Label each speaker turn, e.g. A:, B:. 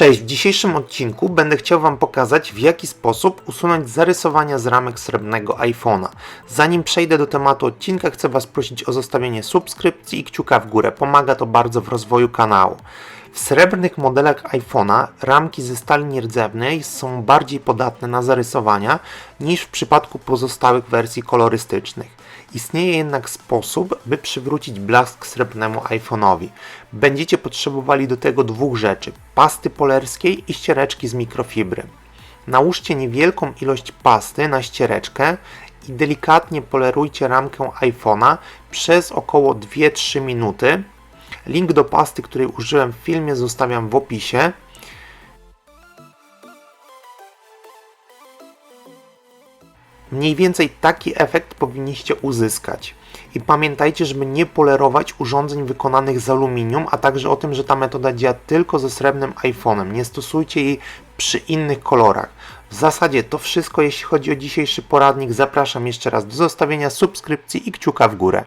A: Cześć, w dzisiejszym odcinku będę chciał Wam pokazać w jaki sposób usunąć zarysowania z ramek srebrnego iPhone'a. Zanim przejdę do tematu odcinka chcę Was prosić o zostawienie subskrypcji i kciuka w górę, pomaga to bardzo w rozwoju kanału. W srebrnych modelach iPhone'a ramki ze stali nierdzewnej są bardziej podatne na zarysowania niż w przypadku pozostałych wersji kolorystycznych. Istnieje jednak sposób, by przywrócić blask srebrnemu iPhone'owi. Będziecie potrzebowali do tego dwóch rzeczy: pasty polerskiej i ściereczki z mikrofibry. Nałóżcie niewielką ilość pasty na ściereczkę i delikatnie polerujcie ramkę iPhone'a przez około 2-3 minuty. Link do pasty, której użyłem w filmie, zostawiam w opisie. Mniej więcej taki efekt powinniście uzyskać. I pamiętajcie, żeby nie polerować urządzeń wykonanych z aluminium, a także o tym, że ta metoda działa tylko ze srebrnym iPhone'em. Nie stosujcie jej przy innych kolorach. W zasadzie to wszystko, jeśli chodzi o dzisiejszy poradnik. Zapraszam jeszcze raz do zostawienia subskrypcji i kciuka w górę.